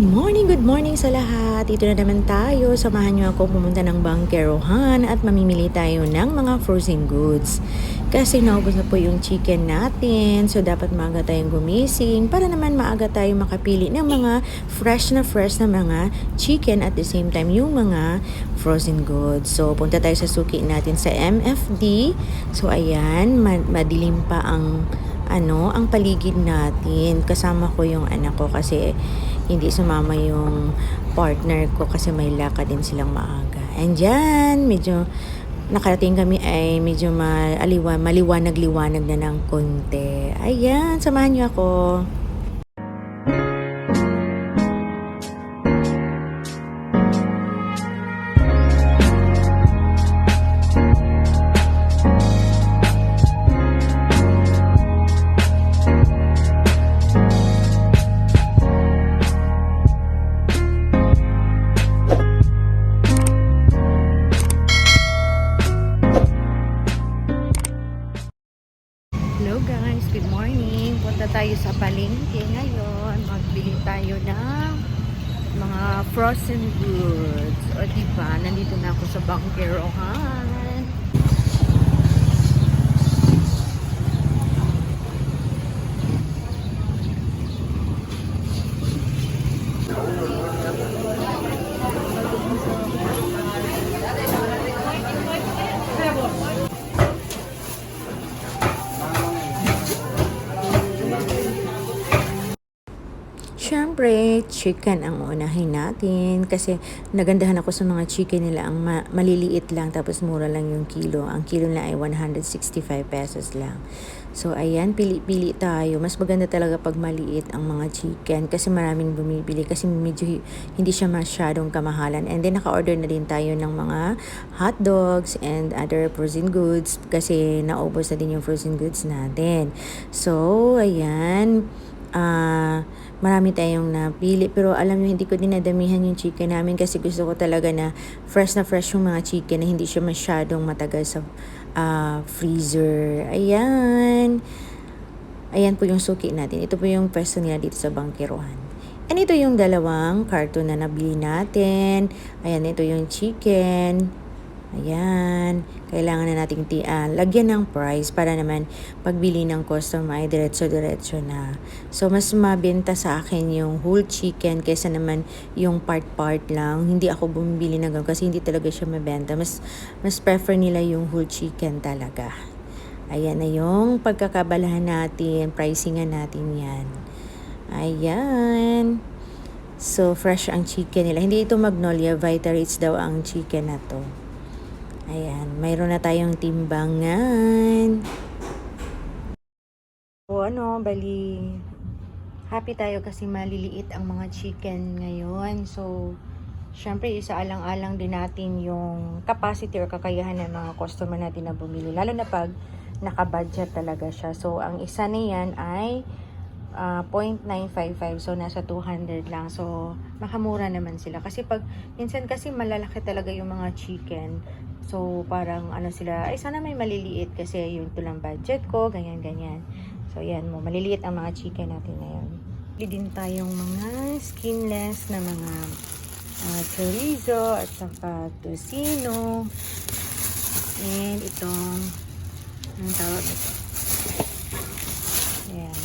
morning, good morning sa lahat. Dito na naman tayo. Samahan niyo ako pumunta ng Bangkerohan at mamimili tayo ng mga frozen goods. Kasi naubos na po yung chicken natin. So, dapat maaga tayong gumising para naman maaga tayo makapili ng mga fresh na fresh na mga chicken at the same time yung mga frozen goods. So, punta tayo sa suki natin sa MFD. So, ayan, ma- madilim pa ang ano, ang paligid natin. Kasama ko yung anak ko kasi hindi sumama yung partner ko kasi may lakad din silang maaga. And dyan, medyo nakarating kami ay medyo maliwa, maliwanag-liwanag na ng konti. Ayan, samahan niyo ako. Tayo sa palengke ngayon. Magbili tayo ng mga frozen goods. O diba, nandito na ako sa Bangkerohan. Siyempre, chicken ang unahin natin kasi nagandahan ako sa mga chicken nila. Ang ma- maliliit lang tapos mura lang yung kilo. Ang kilo na ay 165 pesos lang. So, ayan, pili-pili tayo. Mas maganda talaga pag maliit ang mga chicken kasi maraming bumibili kasi medyo hi- hindi siya masyadong kamahalan. And then, naka-order na din tayo ng mga hot dogs and other frozen goods kasi naubos na din yung frozen goods natin. So, ayan, ah marami tayong napili. Pero alam nyo hindi ko dinadamihan yung chicken namin kasi gusto ko talaga na fresh na fresh yung mga chicken na hindi siya masyadong matagal sa ah, freezer. Ayan. Ayan po yung suki natin. Ito po yung pwesto nila dito sa Bangkerohan and ito yung dalawang carton na nabili natin. Ayan ito yung chicken Ayan, kailangan na nating ti ah, lagyan ng price para naman pagbili ng customer ay diretso-diretso na. So, mas mabenta sa akin yung whole chicken kaysa naman yung part-part lang. Hindi ako bumibili na ganun kasi hindi talaga siya mabenta. Mas, mas prefer nila yung whole chicken talaga. Ayan na yung pagkakabalahan natin, pricingan natin yan. Ayan. So, fresh ang chicken nila. Hindi ito Magnolia, Vitarits daw ang chicken na to. Ayan, mayroon na tayong timbangan. O ano, bali, happy tayo kasi maliliit ang mga chicken ngayon. So, syempre, isaalang-alang din natin yung capacity or kakayahan ng mga customer natin na bumili. Lalo na pag naka-budget talaga siya. So, ang isa na yan ay ah, 0.955 so nasa 200 lang. So makamura naman sila. Kasi pag minsan kasi malalaki talaga yung mga chicken. So parang ano sila ay sana may maliliit kasi yung tulang budget ko ganyan ganyan. So yan mo maliliit ang mga chicken natin ngayon. Bili din tayong mga skinless na mga ah, chorizo at saka tocino. And itong anong tawag ito Ayan.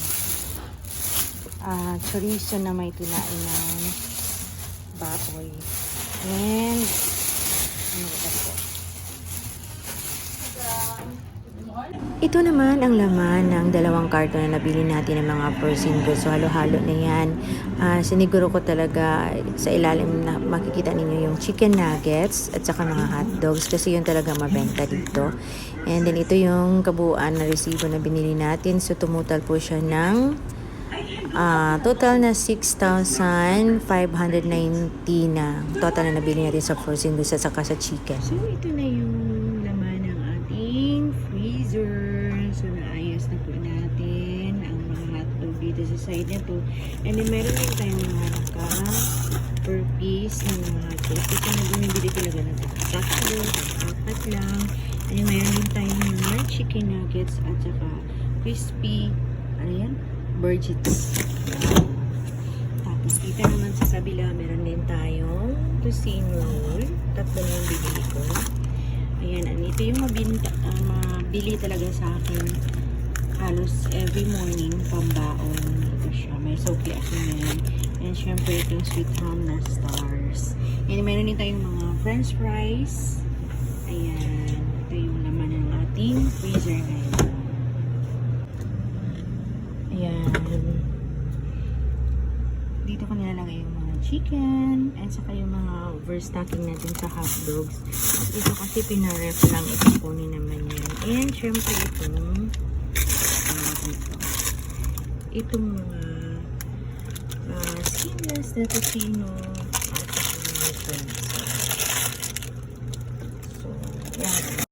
Chorizo na may tinain ng baboy. And, ano ba ito? Ito naman ang laman ng dalawang karton na nabili natin ng mga goods. So, halo-halo na yan. Ah, siniguro ko talaga sa ilalim na makikita ninyo yung chicken nuggets at saka mga hot dogs kasi yun talaga mabenta dito. And then, ito yung kabuuan na resibo na binili natin. So, tumutal po siya ng Ah, total na 6,590 na total na nabili natin sa frozen goods at saka sa chicken. So, ito na yung laman ng ating freezer. So, naayos na po natin ang mga hotdog dito sa side na to. And then, meron din tayong mga naka per piece ng mga hotdog. Kasi na bumibili talaga ng tatlo, apat lang. And then, meron din tayong mga chicken nuggets at saka crispy, ano yan? Burgits. Tapos, dito naman sa sa kabila, meron din tayong tocino roll. Tatlo na yung bibili ko. Ayan, and ito yung mabinta, ah, mabili talaga sa akin halos every morning pambaon. Ito siya. May soapy ako yan. And syempre itong sweet ham na stars. And meron din tayong mga french fries. Ayan. Ito yung laman ng ating freezer ngayon. Ayan. Dito ko nilalagay yung mga chicken and saka yung mga overstocking natin sa hot dogs. At ito kasi pinaref lang ito naman yan. And syempre itong tawag nito. Itong mga uh, skinless na tocino at fries. So, yan.